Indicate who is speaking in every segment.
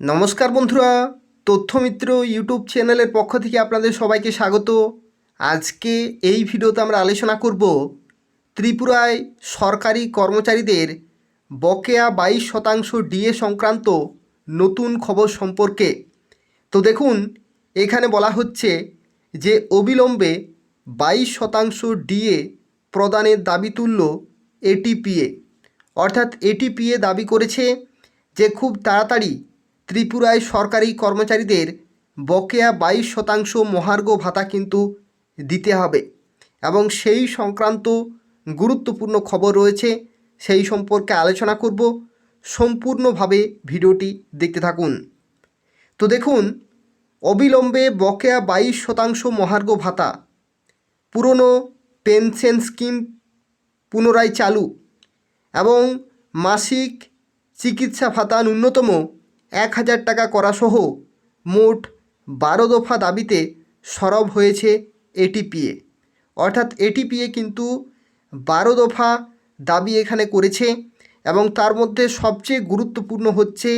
Speaker 1: নমস্কার বন্ধুরা, তথ্যমিত্র ইউটিউব চ্যানেলের পক্ষ থেকে আপনাদের সবাইকে স্বাগত। আজকে এই ভিডিওতে আমরা আলোচনা করব ত্রিপুরায় সরকারি কর্মচারীদের বকেয়া বাইশ শতাংশ ডিএ সংক্রান্ত নতুন খবর সম্পর্কে। তো দেখুন, এখানে বলা হচ্ছে যে অবিলম্বে বাইশ শতাংশ ডিএ প্রদানের দাবি তুলল এটিপিএ অর্থাৎ এটিপিএ দাবি করেছে যে খুব তাড়াতাড়ি ত্রিপুরায় সরকারি কর্মচারীদের বকেয়া বাইশ শতাংশ মহার্ঘ ভাতা কিন্তু দিতে হবে এবং সেই সংক্রান্ত গুরুত্বপূর্ণ খবর রয়েছে। সেই সম্পর্কে আলোচনা করব। সম্পূর্ণভাবে ভিডিওটি দেখতে থাকুন। তো দেখুন, অবিলম্বে বকেয়া বাইশ শতাংশ মহার্ঘ ভাতা, পুরনো পেনশন স্কিম পুনরায় চালু এবং মাসিক চিকিৎসা ভাতা ন্যূনতম এক হাজার টাকা করাসহ মোট বারো দফা দাবিতে সরব হয়েছে এটিপিএ। অর্থাৎ এটিপিএ কিন্তু বারো দফা দাবি এখানে করেছে এবং তার মধ্যে সবচেয়ে গুরুত্বপূর্ণ হচ্ছে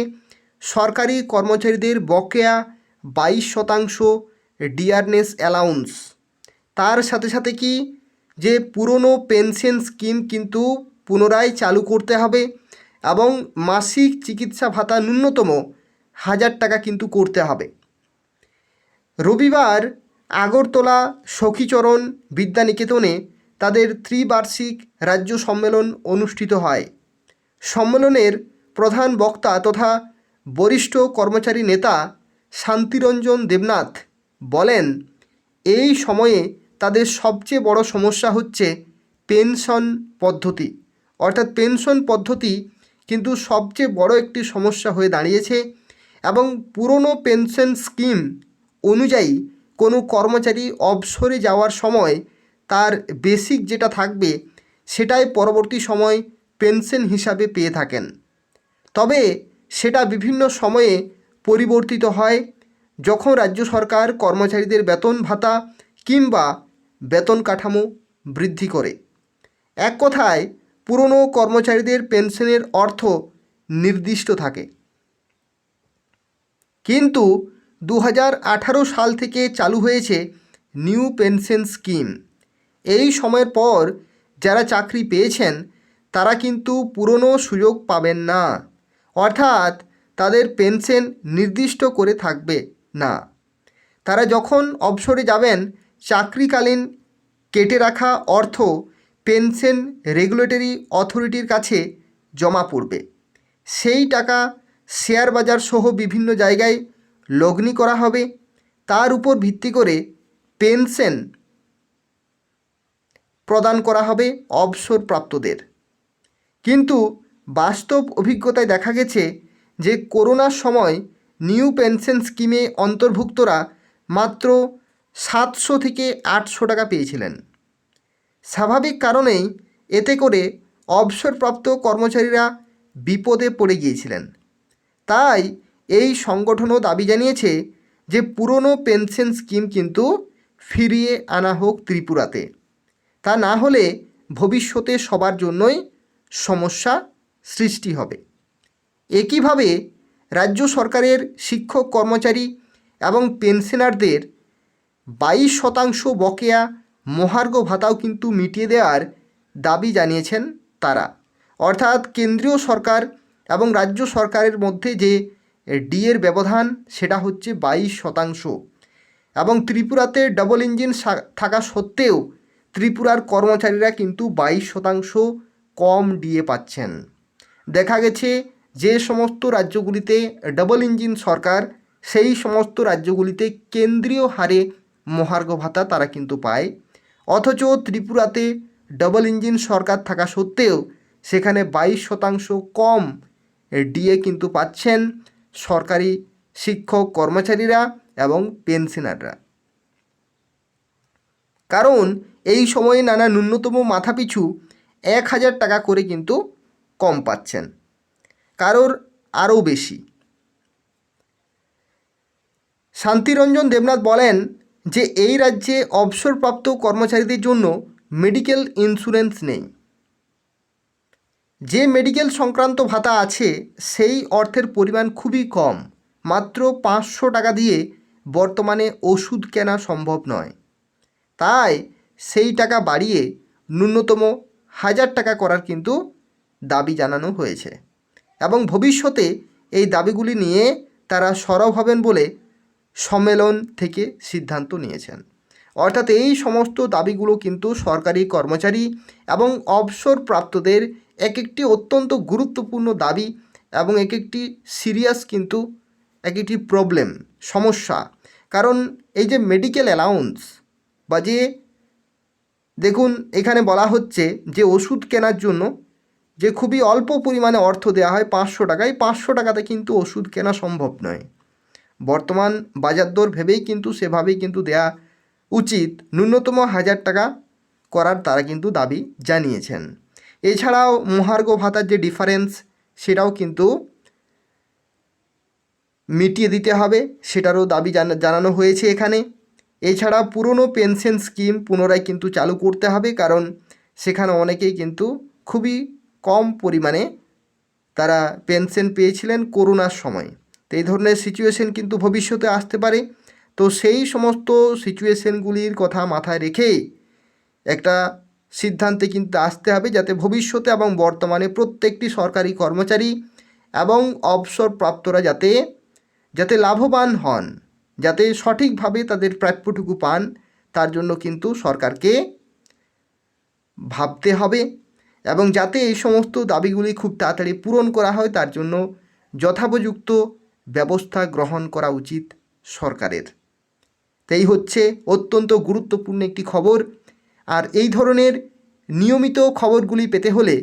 Speaker 1: সরকারি কর্মচারীদের বকেয়া বাইশ শতাংশ ডিয়ারনেস অ্যালাউন্স। তার সাথে সাথে কি যে পুরনো পেনশন স্কিম কিন্তু পুনরায় চালু করতে হবে এবং মাসিক চিকিৎসা ভাতা ন্যূনতম হাজার টাকা কিন্তু করতে হবে। রবিবার আগরতলা সখীচরণ বিদ্যানিকেতনে তাদের ত্রিবার্ষিক রাজ্য সম্মেলন অনুষ্ঠিত হয়। সম্মেলনের প্রধান বক্তা তথা বরিষ্ঠ কর্মচারী নেতা শান্তিরঞ্জন দেবনাথ বলেন, এই সময়ে তাদের সবচেয়ে বড় সমস্যা হচ্ছে পেনশন পদ্ধতি। অর্থাৎ পেনশন পদ্ধতি কিন্তু সবচেয়ে বড় একটি সমস্যা হয়ে দাঁড়িয়েছে এবং পুরনো পেনশন স্কিম অনুযায়ী কোনো কর্মচারী অবসরে যাওয়ার সময় তার বেসিক যেটা থাকবে সেটাই পরবর্তী সময় পেনশন হিসাবে পেয়ে থাকেন। তবে সেটা বিভিন্ন সময়ে পরিবর্তিত হয়। যখন রাজ্য সরকার কর্মচারীদের বেতন ভাতা কিংবা বেতন কাঠামো বৃদ্ধি করে। এক কথায় পুরনো কর্মচারীদের পেনশনের অর্থ নির্দিষ্ট থাকে। কিন্তু দু হাজার আঠারো সাল থেকে চালু হয়েছে নিউ পেনশন স্কিম। এই সময়ের পর যারা চাকরি পেয়েছেন, তারা কিন্তু পুরনো সুযোগ পাবেন না। অর্থাৎ তাদের পেনশন নির্দিষ্ট করে থাকবে না। তারা যখন অবসরে যাবেন, চাকরিকালীন কেটে রাখা অর্থ পেনশন রেগুলেটরি অথরিটির কাছে জমা পড়বে। সেই টাকা শেয়ার বাজার সহ বিভিন্ন জায়গায় লগ্নি করা হবে। তার উপর ভিত্তি করে পেনশন প্রদান করা হবে অবসরপ্রাপ্তদের। কিন্তু বাস্তব অভিজ্ঞতায় দেখা গেছে যে করোনার সময় নিউ পেনশন স্কিমে অন্তর্ভুক্তরা মাত্র সাতশো থেকে আটশো টাকা পেয়েছিলেন। স্বাভাবিক কারণেই এতে করে অবসরপ্রাপ্ত কর্মচারীরা বিপদে পড়ে গিয়েছিলেন। তাই এই সংগঠনও দাবি জানিয়েছে যে পুরনো পেনশন স্কিম কিন্তু ফিরিয়ে আনা হোক ত্রিপুরাতে। তা না হলে ভবিষ্যতে সবার জন্যই সমস্যা সৃষ্টি হবে। একইভাবে রাজ্য সরকারের শিক্ষক কর্মচারী এবং পেনশনারদের বাইশ শতাংশ বকেয়া মহার্ঘ ভাতাও কিন্তু মিটিয়ে দেওয়ার দাবি জানিয়েছেন তারা। অর্থাৎ কেন্দ্রীয় সরকার এবং রাজ্য সরকারের মধ্যে যে ডিএর ব্যবধান, সেটা হচ্ছে বাইশ শতাংশ। এবং ত্রিপুরাতে ডবল ইঞ্জিন থাকা সত্ত্বেও ত্রিপুরার কর্মচারীরা কিন্তু বাইশ শতাংশ কম ডিএ পাচ্ছেন। দেখা গেছে যে সমস্ত রাজ্যগুলিতে ডবল ইঞ্জিন সরকার, সেই সমস্ত রাজ্যগুলিতে কেন্দ্রীয় হারে মহার্ঘ ভাতা তারা কিন্তু পায়। অথচ ত্রিপুরাতে ডবল ইঞ্জিন সরকার থাকা সত্ত্বেও সেখানে বাইশ শতাংশ কম ডিএ কিন্তু পাচ্ছেন সরকারি শিক্ষক কর্মচারীরা এবং পেনশনাররা কারণ এই সময়ে নানা ন্যূনতম মাথাপিছু এক হাজার টাকা করে কিন্তু কম পাচ্ছেন। কারোর আরও বেশি। শান্তিরঞ্জন দেবনাথ বলেন যে এই রাজ্যে অবসরপ্রাপ্ত কর্মচারীদের জন্য মেডিকেল ইন্স্যুরেন্স নেই। যে মেডিকেল সংক্রান্ত ভাতা আছে, সেই অর্থের পরিমাণ খুবই কম। মাত্র পাঁচশো টাকা দিয়ে বর্তমানে ওষুধ কেনা সম্ভব নয়। তাই সেই টাকা বাড়িয়ে ন্যূনতম হাজার টাকা করার কিন্তু দাবি জানানো হয়েছে। এবং ভবিষ্যতে এই দাবিগুলি নিয়ে তারা সরব হবেন বলে সম্মেলন থেকে সিদ্ধান্ত নিয়েছেন। অর্থাৎ এই সমস্ত দাবিগুলো কিন্তু সরকারি কর্মচারী এবং অবসরপ্রাপ্তদের এক একটি অত্যন্ত গুরুত্বপূর্ণ দাবি এবং এক একটি সিরিয়াস কিন্তু এক একটি প্রবলেম, সমস্যা। কারণ এই যে মেডিকেল অ্যালাউন্স বা যে দেখুন, এখানে বলা হচ্ছে যে ওষুধ কেনার জন্য যে খুবই অল্প পরিমাণে অর্থ দেওয়া হয় পাঁচশো টাকায়, পাঁচশো টাকাতে কিন্তু ওষুধ কেনা সম্ভব নয়। বর্তমান বাজার দর ভেবেই কিন্তু, সেভাবেই কিন্তু দেয়া উচিত ন্যূনতম হাজার টাকা করার তারা কিন্তু দাবি জানিয়েছেন। এছাড়াও মহার্ঘ ভাতার যে ডিফারেন্স সেটাও কিন্তু মিটিয়ে দিতে হবে, সেটারও দাবি জানা- জানানো হয়েছে এখানে। এছাড়া পুরনো পেনশন স্কিম পুনরায় কিন্তু চালু করতে হবে, কারণ সেখানে অনেকেই কিন্তু খুবই কম পরিমাণে তারা পেনশন পেয়েছিলেন করোনার সময়। তো এই ধরনের সিচুয়েশন কিন্তু ভবিষ্যতে আসতে পারে। তো সেই সমস্ত সিচুয়েশনগুলির কথা মাথায় রেখে একটা সিদ্ধান্তে কিন্তু আসতে হবে যাতে ভবিষ্যতে এবং বর্তমানে প্রত্যেকটি সরকারি কর্মচারী এবং অবসরপ্রাপ্তরা যাতে যাতে লাভবান হন, যাতে সঠিকভাবে তাদের প্রাপ্যটুকু পান, তার জন্য কিন্তু সরকারকে ভাবতে হবে এবং যাতে এই সমস্ত দাবিগুলি খুব তাড়াতাড়ি পূরণ করা হয়, তার জন্য যথোপযুক্ত ব্যবস্থা গ্রহণ করা উচিত সরকারের। তাই হচ্ছে অত্যন্ত গুরুত্বপূর্ণ একটি খবর। আর এই ধরনের নিয়মিত খবরগুলি পেতে হলে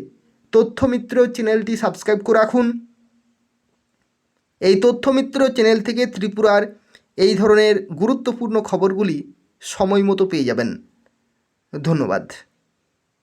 Speaker 1: তথ্যমিত্র চ্যানেলটি সাবস্ক্রাইব করে রাখুন। এই তথ্যমিত্র চ্যানেল থেকে ত্রিপুরার এই ধরনের গুরুত্বপূর্ণ খবরগুলি সময় মতো পেয়ে যাবেন। ধন্যবাদ।